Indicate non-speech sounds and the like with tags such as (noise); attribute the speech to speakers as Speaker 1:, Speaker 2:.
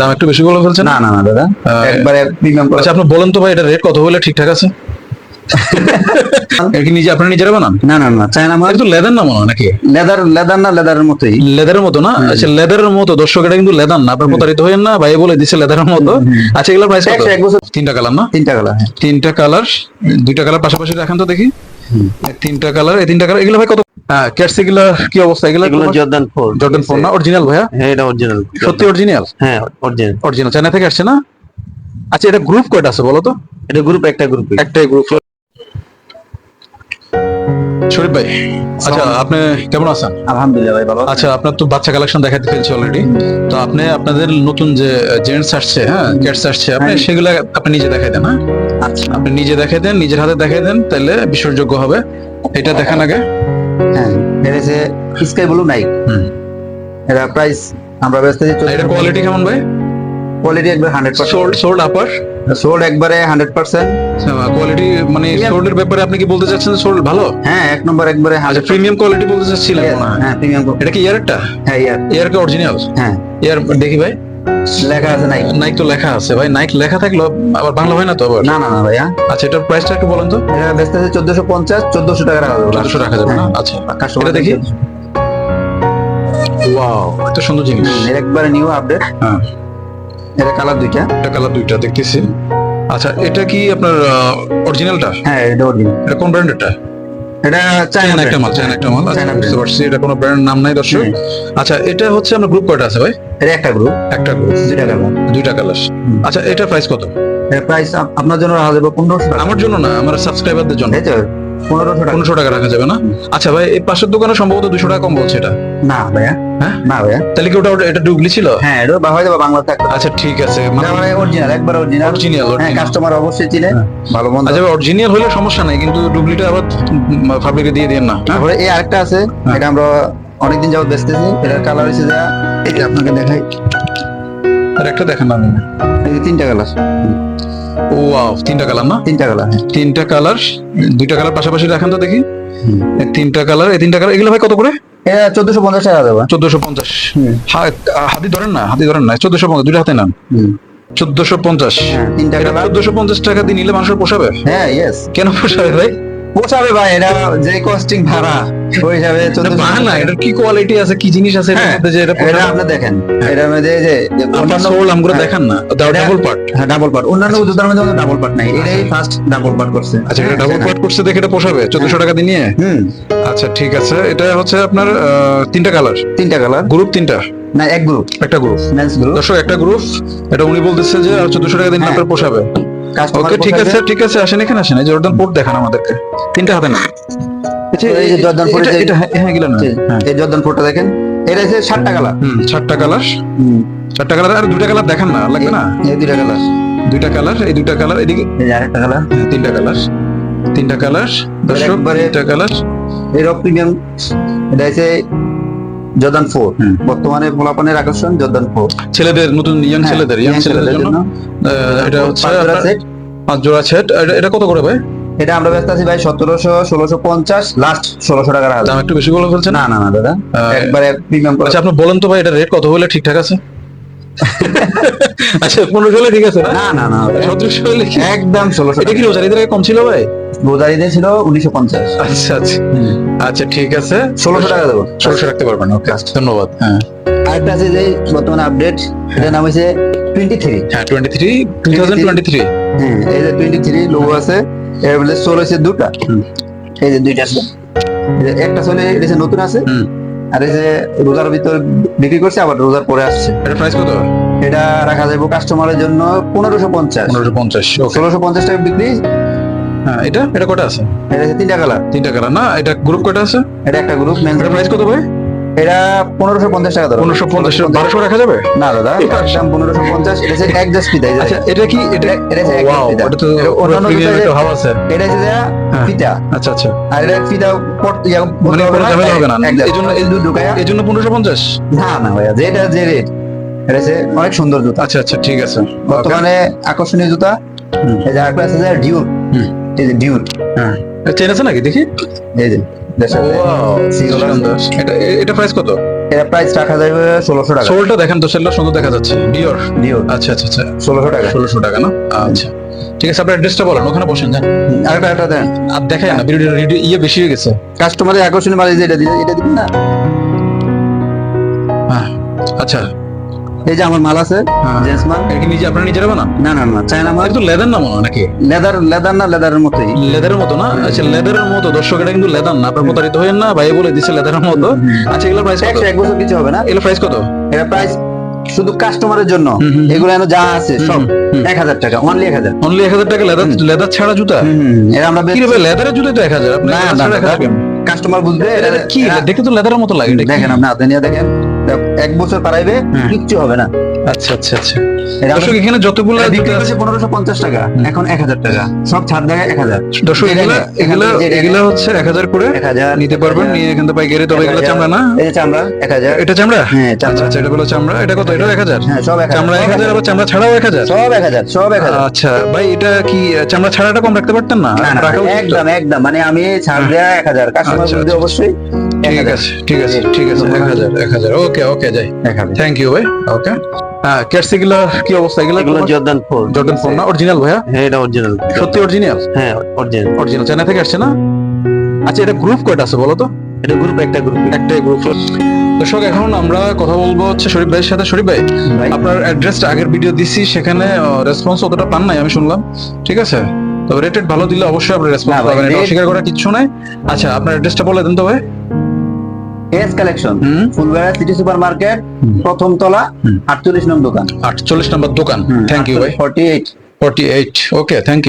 Speaker 1: দাম একটু বেশি বলে ফেলছেন?
Speaker 2: না না না দাদা। একবারে প্রিমিয়াম
Speaker 1: আচ্ছা আপনি বলেন তো ভাই এটা রেট কত হলে ঠিকঠাক আছে? (laughs) এটা কি নিজে আপনারা নিজেরা বানান?
Speaker 2: না না না চায়না মাল।
Speaker 1: এটা তো লেদার না মনে নাকি?
Speaker 2: লেদার লেদার না লেদারের মতোই।
Speaker 1: লেদারের মতো না? আচ্ছা লেদারের মতো দর্শক এটা কিন্তু লেদার না। আপনার প্রতারিত হইেন না ভাই বলে দিছে লেদারের মতো। আচ্ছা এগুলোর প্রাইস কত?
Speaker 2: একশো এক বছর
Speaker 1: তিনটা কালার না?
Speaker 2: তিনটা কালার হ্যাঁ।
Speaker 1: তিনটা কালার দুইটা কালার পাশাপাশি রাখেন তো দেখি। তিনটা কালার এই তিনটা কালার এগুলো ভাই কত হ্যাঁ কি অবস্থা? এগুলো
Speaker 3: এগুলো জর্দান ফোর
Speaker 1: জর্ডান ফোন না? অরিজিনাল ভাইয়া?
Speaker 3: হ্যাঁ এটা অরিজিনাল
Speaker 1: সত্যি অরিজিনাল
Speaker 3: হ্যাঁ অরিজিনাল
Speaker 1: অরিজিনাল চায়না থেকে আসছে না? আচ্ছা এটা গ্রুপ কয়টা আছে বলো তো?
Speaker 3: এটা গ্রুপ একটা গ্রুপ
Speaker 1: একটাই গ্রুপ শরীফ ভাই আচ্ছা আপনি কেমন আছেন?
Speaker 2: আলহামদুলিল্লাহ ভাই ভালো
Speaker 1: আচ্ছা আপনার তো বাচ্চা কালেকশন দেখাতে ফেলছে অলরেডি তো আপনি আপনাদের নতুন যে জেন্টস আসছে হ্যাঁ ক্যাটস আসছে আপনি
Speaker 2: হ্যাঁ।
Speaker 1: সেগুলো আপনি নিজে দেখাই দেন হ্যাঁ?
Speaker 2: আচ্ছা।
Speaker 1: আপনি নিজে দেখাই দেন নিজের হাতে দেখাই দেন তাহলে বিশ্বাসযোগ্য হবে। এটা দেখান আগে।
Speaker 2: হ্যাঁ এটা হচ্ছে স্কাই ব্লু নাইক এটা প্রাইস আমরা ব্যস্ত
Speaker 1: এটা কোয়ালিটি কেমন ভাই?
Speaker 2: কোয়ালিটি একবার hundred
Speaker 1: sole
Speaker 2: percent
Speaker 1: sole upper
Speaker 2: sole একবারে হান্ড্রেড পার্সেন্ট
Speaker 1: কোয়ালিটি মানে সোল্ডের ব্যাপারে আপনি কি বলতে চাচ্ছেন সোল্ড ভালো?
Speaker 2: হ্যাঁ এক নম্বর একবারে
Speaker 1: আচ্ছা প্রিমিয়াম কোয়ালিটি বলতে চাচ্ছিলেন হ্যাঁ।
Speaker 2: প্রিমিয়াম
Speaker 1: এটা কি ইয়ারটা
Speaker 2: হ্যাঁ ইয়ার।
Speaker 1: ইয়ার কি অরিজিনাল
Speaker 2: হ্যাঁ।
Speaker 1: ইয়ার দেখি ভাই।
Speaker 2: লেখা আছে নাইক
Speaker 1: নাইক তো লেখা আছে। ভাই নাইক লেখা থাকল আবার বাংলা হয় না তো আবার?
Speaker 2: না না না ভাইয়া।
Speaker 1: আচ্ছা এটার প্রাইসটা একটু বলেন তো।
Speaker 2: এটা ব্যস্ত আছে চোদ্দশো পঞ্চাশ চোদ্দশো টাকা রাখা যাবে
Speaker 1: চারশো রাখা যাবে না?
Speaker 2: হ্যাঁ।
Speaker 1: আচ্ছা এটা দেখি। ওয়াও এত সুন্দর জিনিস।
Speaker 2: এর একবারে নিউ আপডেট
Speaker 1: হ্যাঁ।
Speaker 2: এটা কালার দুইটা।
Speaker 1: এটা কালার দুইটা দেখতেছি। আচ্ছা এটা কি আপনার অরিজিনালটা
Speaker 2: হ্যাঁ এটা অরিজিনাল
Speaker 1: এটা কোন ব্র্যান্ডেরটা
Speaker 2: এটা
Speaker 1: চায়না
Speaker 2: চায়না
Speaker 1: একটা মাল চায়না একটা মাল আচ্ছা, বুঝতে পারছি এটা কোনো ব্র্যান্ড নাম নাই দর্শক। আচ্ছা এটা হচ্ছে গ্রুপ কয়টা আছে ভাই?
Speaker 2: এটা একটা গ্রুপ
Speaker 1: একটা গ্রুপ
Speaker 2: দুইটা কালার
Speaker 1: দুইটা কালার আচ্ছা এটা প্রাইস কত?
Speaker 2: প্রাইস আপনার জন্য পনেরোশো
Speaker 1: আমার জন্য না আমার সাবস্ক্রাইবারদের জন্য।
Speaker 2: পনেরোশো টাকা।
Speaker 1: পনেরোশো টাকা রাখা যাবে না? আচ্ছা ভাই এই পাশের দোকানে সম্ভবত দুশো টাকা কম বলছে এটা।
Speaker 2: না ভাইয়া।
Speaker 1: হ্যাঁ?
Speaker 2: না ভাইয়া।
Speaker 1: তাহলে কি ওটা এটা ডুবলি ছিল?
Speaker 2: হ্যাঁ এটা বা হয়ে যাবে বাংলাতে একটা।
Speaker 1: আচ্ছা ঠিক আছে।
Speaker 2: মানে অরিজিনাল একবার অরিজিনাল
Speaker 1: অরিজিনাল
Speaker 2: হ্যাঁ কাস্টমার অবশ্যই চিনে। ভালো মন্দ।
Speaker 1: আচ্ছা অরিজিনাল হলে সমস্যা নাই কিন্তু ডুপ্লিটা আবার ফাব্রিকে দিয়ে দিন না। হ্যাঁ?
Speaker 2: তারপরে এই আরেকটা আছে
Speaker 1: হ্যাঁ।
Speaker 2: এটা আমরা অনেকদিন যাবত বেচতেছি। এটার কালার হচ্ছে যা এই আপনাকে দেখাই।
Speaker 1: আর একটা দেখেন আমি।
Speaker 2: এই তিনটা কালার
Speaker 1: ওয়াও তিনটা কালার না?
Speaker 2: তিনটা কালার
Speaker 1: তিনটা কালার দুইটা কালার পাশাপাশি রাখেন তো দেখি। তিনটা কালার এই তিনটা কালার এগুলো ভাই কত করে?
Speaker 2: চোদ্দশো পঞ্চাশ টাকা দেবো।
Speaker 1: চোদ্দশো পঞ্চাশ। হাতি ধরেন না হাতি ধরেন না চোদ্দশো পঞ্চাশ দুইটা হাতে নেন। চোদ্দশো পঞ্চাশ।
Speaker 2: হ্যাঁ
Speaker 1: চোদ্দশো পঞ্চাশ টাকা দিয়ে নিলে মানুষের পোষাবে?
Speaker 2: হ্যাঁ ইয়েস
Speaker 1: কেন পোষাবে ভাই?
Speaker 2: পোষাবে ভাই এটা যে কস্টিং ভাড়া ওই হিসাবে
Speaker 1: এটা এটার কি কোয়ালিটি আছে কি জিনিস আছে
Speaker 2: হ্যাঁ,
Speaker 1: যে এটা
Speaker 2: এটা আপনি দেখেন এটার মধ্যে যে যে
Speaker 1: আপনার
Speaker 2: অন্যান্য
Speaker 1: সোল আমগুলো
Speaker 2: হ্যাঁ,
Speaker 1: দেখান না ডাবল পার্ট
Speaker 2: হ্যাঁ ডাবল পার্ট অন্যান্য মধ্যে ডাবল পার্ট নাই এটাই ফার্স্ট ডাবল পার্ট করছে।
Speaker 1: আচ্ছা এটা
Speaker 2: হ্যাঁ,
Speaker 1: ডাবল পার্ট করছে দেখে এটা পোষাবে চোদ্দশো টাকা দিয়ে নিয়ে?
Speaker 2: হুম।
Speaker 1: আচ্ছা ঠিক আছে এটা হচ্ছে আপনার তিনটা কালার
Speaker 2: তিনটা কালার
Speaker 1: গ্রুপ তিনটা।
Speaker 2: না এক গ্রুপ
Speaker 1: একটা গ্রুপ
Speaker 2: মেন্স গ্রুপ
Speaker 1: দর্শক একটা গ্রুপ এটা উনি বলতেছে যে চোদ্দশো টাকা দিন
Speaker 2: হ্যাঁ।
Speaker 1: আপনার পোষাবে। ওকে ঠিক আছে ঠিক আছে আসেন এখানে আসেন এই জর্দান পোর্ট দেখান আমাদেরকে। তিনটা হাতে না
Speaker 2: এই যে জর্দান পোর্ট
Speaker 1: এটা- হ্যাঁ এগুলো না
Speaker 2: এই জর্দান ফোরটা দেখেন এটা হচ্ছে সাতটা কালার।
Speaker 1: হুম চারটা কালার। চারটা কালার আর দুইটা কালার দেখান না লাগবে না?
Speaker 2: এই দুইটা কালার।
Speaker 1: দুইটা কালার এই দুইটা কালার এদিকে
Speaker 2: আরেকটা কালার।
Speaker 1: হ্যাঁ, তিনটা কালার। তিনটা কালার দর্শক তিনটা কালার।
Speaker 2: এই প্রিমিয়াম এটা হচ্ছে জর্দান ফোর বর্তমানে পোলাপানের আকর্ষণ জর্দান ফোর
Speaker 1: ছেলেদের নতুন ইয়াং
Speaker 2: হ্যাঁ,
Speaker 1: ছেলেদের ইয়াং ছেলেদের জন্য। এটা হচ্ছে
Speaker 2: পাঁচ জোড়া
Speaker 1: সেট এটা কত করে ভাই?
Speaker 2: এটা আমরা ব্যস্ত আছি ভাই সতেরোশো ষোলোশো পঞ্চাশ। লাস্ট ষোলোশো টাকার
Speaker 1: দাম একটু বেশি বলে ফেলছেন?
Speaker 2: না না না দাদা। একবারে প্রিমিয়াম
Speaker 1: আচ্ছা আপনি বলেন তো ভাই এটা রেট কত হলে ঠিকঠাক আছে? আচ্ছা পনেরো হলে ঠিক আছে?
Speaker 2: না না না।
Speaker 1: সতেরোশো হলে
Speaker 2: একদম ষোলোশো
Speaker 1: এটা কি রোজারিদের কম ছিল ভাই?
Speaker 2: রোজারিতে ছিল উনিশশো পঞ্চাশ।
Speaker 1: আচ্ছা আচ্ছা। আচ্ছা ঠিক আছে।
Speaker 2: ষোলোশো টাকা দেবো।
Speaker 1: ষোলোশো রাখতে পারবেন ওকে। ধন্যবাদ। হ্যাঁ।
Speaker 2: আরেকটা আছে যে বর্তমানে আপডেট এটার নাম হচ্ছে টোয়েন্টি থ্রি
Speaker 1: হ্যাঁ twenty three two thousand twenty three
Speaker 2: হ্যাঁ এই যে টোয়েন্টি থ্রি লোগো আছে এর মধ্যে সোল হচ্ছে দুটা। এই যে দুইটা আছে। একটা সোলে এটা নতুন আছে।
Speaker 1: হুম।
Speaker 2: আর এই যে রোজার ভিতর বিক্রি করছে আবার রোজার পরে আসছে।
Speaker 1: এটা প্রাইস কত?
Speaker 2: এটা রাখা যাবে কাস্টমারের জন্য পনেরোশো পঞ্চাশ।
Speaker 1: পনেরোশো পঞ্চাশ
Speaker 2: ষোলোশো পঞ্চাশ টাকা বিক্রি।
Speaker 1: হ্যাঁ এটা এটা কটা আছে?
Speaker 2: এটা তিনটা কালার
Speaker 1: তিনটা কালার না? এটা গ্রুপ কটা আছে?
Speaker 2: এটা একটা গ্রুপ মেন্স
Speaker 1: প্রাইস কত ভাই?
Speaker 2: এটা পনেরোশো পঞ্চাশ টাকা ধরো।
Speaker 1: পনেরোশো পঞ্চাশ বারোশো রাখা যাবে?
Speaker 2: না দাদা একদম পনেরোশো পঞ্চাশ এটা হচ্ছে ফিতা
Speaker 1: আচ্ছা এটা কি এটা
Speaker 2: এটা হচ্ছে
Speaker 1: এটা তো
Speaker 2: অন্যান্য
Speaker 1: প্রিমিয়াম
Speaker 2: জুতায়-
Speaker 1: আছে।
Speaker 2: এটা হচ্ছে
Speaker 1: হ্যাঁ।
Speaker 2: ফিতা
Speaker 1: আচ্ছা আচ্ছা।
Speaker 2: আর এটা ফিতা
Speaker 1: মানে কোনো ঝামেলা হবে না। এই
Speaker 2: দুধ ঢুকায়া
Speaker 1: পনেরোশো পঞ্চাশ?
Speaker 2: না না ভাইয়া যেটা যে রেট এটা হচ্ছে অনেক সুন্দর জুতা।
Speaker 1: আচ্ছা আচ্ছা ঠিক আছে।
Speaker 2: বর্তমানে আকর্ষণীয় জুতা। এই যে আরেকটা আছে এই যে
Speaker 1: হ্যাঁ। চেন আছে নাকি? দেখি।
Speaker 2: এই যে। দেশের।
Speaker 1: এটা এটা প্রাইস কত?
Speaker 2: এটা প্রাইস রাখা যাবে ষোলোশো টাকা।
Speaker 1: সোলটা দেখেন তো সেলটা সুন্দর দেখা যাচ্ছে। ডিওর
Speaker 2: Dior।
Speaker 1: আচ্ছা আচ্ছা আচ্ছা।
Speaker 2: ষোলোশো টাকা।
Speaker 1: ষোলোশো টাকা না? আচ্ছা। ঠিক আছে আপনার অ্যাড্রেসটা বলেন ওখানে বসেন যান।
Speaker 2: আরেকটা একটা দেন।
Speaker 1: আর দেখাই না ভিডিও ভিডিও ইয়ে বেশি হয়ে গেছে।
Speaker 2: কাস্টমারের আকর্ষণীয় মাল যে এটা দিলে এটা দিবেন না?
Speaker 1: হ্যাঁ আচ্ছা।
Speaker 2: এই যে আমার মাল আছে
Speaker 1: হ্যাঁ।
Speaker 2: জেন্টস মাল।
Speaker 1: এটা কি নিজে আপনারা নিজেরা বানান
Speaker 2: না? না না চায়না মাল।
Speaker 1: তো লেদার না মনে নাকি?
Speaker 2: লেদার লেদার না লেদারের মতোই।
Speaker 1: লেদারের মতো না? আচ্ছা লেদারের মতো। দর্শক এটা কিন্তু লেদার না। আপনার প্রতারিত হয়েন না ভাই বলে দিচ্ছে লেদারের মতো। আচ্ছা এগুলো প্রাইস কত?
Speaker 2: একশো এক বছর কিছু হবে না।
Speaker 1: এগুলো প্রাইস কত?
Speaker 2: এটা প্রাইস শুধু কাস্টমারের জন্য। এগুলো যেন যা আছে সব। এক হাজার টাকা অনলি এক হাজার।
Speaker 1: অনলি এক হাজার টাকা লেদার লেদার ছাড়া জুতা?
Speaker 2: এটা আমরা
Speaker 1: লেদারের জুতা তো এক হাজার।
Speaker 2: না না
Speaker 1: ছাড়া 1000 কেন?
Speaker 2: কাস্টমার বুঝবে
Speaker 1: কি দেখে তো লেদারের মতো লাগে
Speaker 2: দেখেন আপনি হাতে নিয়ে দেখেন। দেখ, এক বছর পারাইবে
Speaker 1: হ্যাঁ।
Speaker 2: কিচ্ছু হবে না।
Speaker 1: আচ্ছা আচ্ছা আচ্ছা। দর্শক এখানে যতগুলো
Speaker 2: বিক্রি
Speaker 1: জুতা
Speaker 2: পনেরোশো পঞ্চাশ টাকা এখন এক হাজার টাকা। সব ছাড় দেয় এক হাজার।
Speaker 1: দর্শক এগুলা এগুলা
Speaker 2: এখান থেকে যেটা
Speaker 1: এগুলা হচ্ছে এক হাজার করে
Speaker 2: এক হাজার
Speaker 1: নিতে পারবেন নিয়ে এখান থেকে পাইকারি তবে এগুলো চামড়া না?
Speaker 2: এই চামড়া এক হাজার।
Speaker 1: এটা চামড়া?
Speaker 2: হ্যাঁ
Speaker 1: আচ্ছা আচ্ছা এটা চামড়া। এটা কত? এটা এক হাজার?
Speaker 2: হ্যাঁ সব এক হাজার।
Speaker 1: চামড়া এক হাজার আবার চামড়া ছাড়াও এক হাজার?
Speaker 2: সব এক হাজার সব এক হাজার।
Speaker 1: আচ্ছা ভাই এটা কি চামড়া ছাড়াটা কম রাখতে পারতেন না?
Speaker 2: একদম একদম। মানে আমি ছাড় দেয়া এক হাজার। কাস্টমার
Speaker 1: আচ্ছা, আচ্ছা।
Speaker 2: অবশ্যই।
Speaker 1: ঠিক আছে ঠিক আছে ঠিক আছে এক হাজার এক হাজার ওকে ওকে যাই। থ্যাংক ইউ ভাই। ওকে। হ্যাঁ ক্যাটস কি অবস্থা? এগুলো
Speaker 3: এগুলো জর্দান ফোর
Speaker 1: জর্ডান ফোন না? অরিজিনাল ভাইয়া?
Speaker 3: হ্যাঁ এটা অরিজিনাল
Speaker 1: সত্যি অরিজিনাল
Speaker 3: হ্যাঁ অরিজিনাল
Speaker 1: অরিজিনাল চায়না থেকে আসছে না? আচ্ছা এটা গ্রুপ কয়টা আছে বলো তো?
Speaker 3: এটা গ্রুপ একটা গ্রুপ
Speaker 1: একটাই গ্রুপ দর্শক এখন আমরা কথা বলব হচ্ছে শরীফ ভাইয়ের সাথে। শরীফ ভাই আপনার অ্যাড্রেসটা আগের ভিডিও দিছি সেখানে রেসপন্স অতটা পান নাই আমি শুনলাম। ঠিক আছে? তবে রেটেড ভালো দিলে অবশ্যই আপনি রেসপন্স পাবেন। এটা অস্বীকার করার কিচ্ছু নাই। আচ্ছা আপনার অ্যাড্রেসটা বলে দেন তো ভাই।
Speaker 2: এস কালেকশন
Speaker 1: হুম।
Speaker 2: ফুলবেড়া সিটি সুপার মার্কেট প্রথম তলা আটচল্লিশ নম্বর দোকান।
Speaker 1: আটচল্লিশ নম্বর দোকান। থ্যাংক ইউ ভাই।
Speaker 2: Forty eight
Speaker 1: forty eight okay thank you